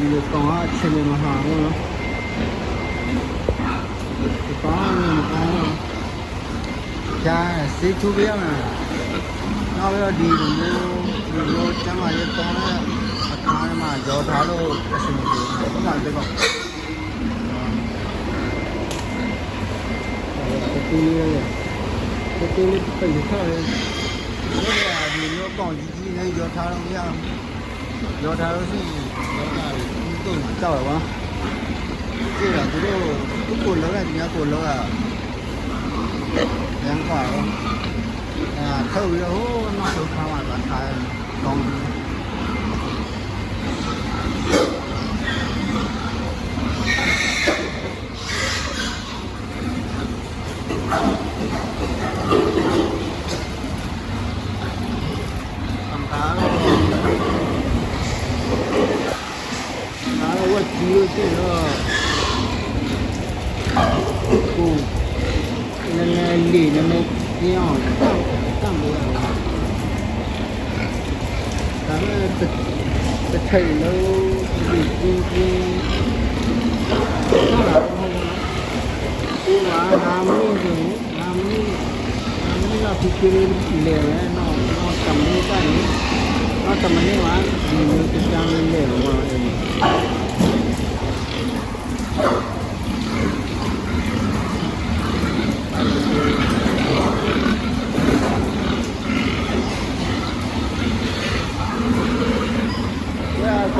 ဒီလိုကောင်ကအချိန်မမှာဘူးနော်ဒီကောင်ကမကောင်းဘူးကြာစေးထူပြရမယ်နောက်ပြီးတော့ဒီလိုမျိုးဒီလိုကျမ်းမာရေးကောင်းတဲ့အခါမှာကြောထားလို့အဆင်ပြေဘူးဘာမှမပြောတူလေးတူတူလေးပြည့်ထားတယ်ဒီလိုမျိုးပေါ့ကြီးကြီးလေးကြောထားလို့မရဘူးရောထားလို့ရှိရင်ရောထား ตัเจ้าอะไรวะชื่ออะไรที่เรียกทุกคนแล้วก็จริงๆคนแล้วก็ยังกว่าอ่าเท่าเดียวโอ้มนมาสุดความหวานหวานทาย วดคิ้วที่ก็กูนั่นดีนะไม่ไม่ออกตั้งตั้งเลยแต่ว่าจะจะใช่แล้วจริงจริงกูว่าทำไม่ถึงทำไม่ทำไม่เราพิจารณาเลยนะนอกนอกจำไม่ได้นอกำไม่ว่ามีมือจะจำเลยว่าเอง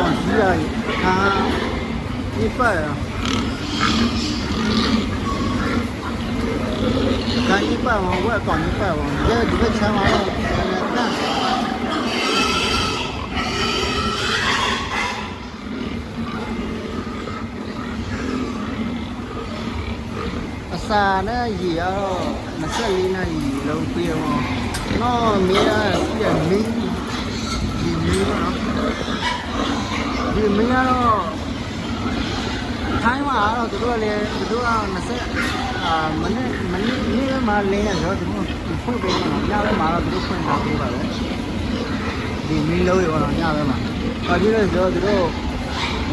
是啊，他一百啊，干一百万，我也干一百万，你这几个钱完了，干啥？他啥呢？要，他这里呢有别么？那没啊，一点没。 ဒီမင်းကတော့ထိုင်းမှာတော့သူတို့ကလည်းသူတို့က20အာမနေ့မနေ့နေ့မှလင်းရတော့သူတို့ဖွင့်ပေးတယ်ညဘက်မှာတော့သူတို့ဖွင့်ထားပေးပါပဲဒီမင်းလုံးရောတော့ညဘက်မှာဘာဖြစ်လဲဆိုတော့သူတို့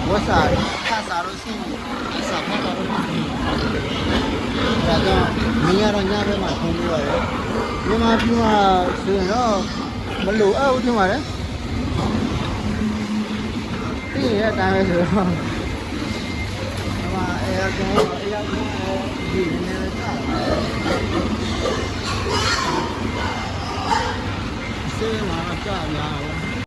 ဝတ်စာခါစားလို့ရှိရင်စာဖတ်တော့ဒါကြောင့်မင်းကတော့ညဘက်မှာဖွင့်ပေးပါပဲမြန်မာပြည်မှာဆိုရင်တော့မလိုအပ်ဘူးထင်ပါတယ်ပြည့် ရတဲ့အတိုင်းပဲဆိုတော့ဟိုမှာအဲအကောင်အဲအကောင်ဒီနည်းနည်းတာဆေးမှာကြာများတယ်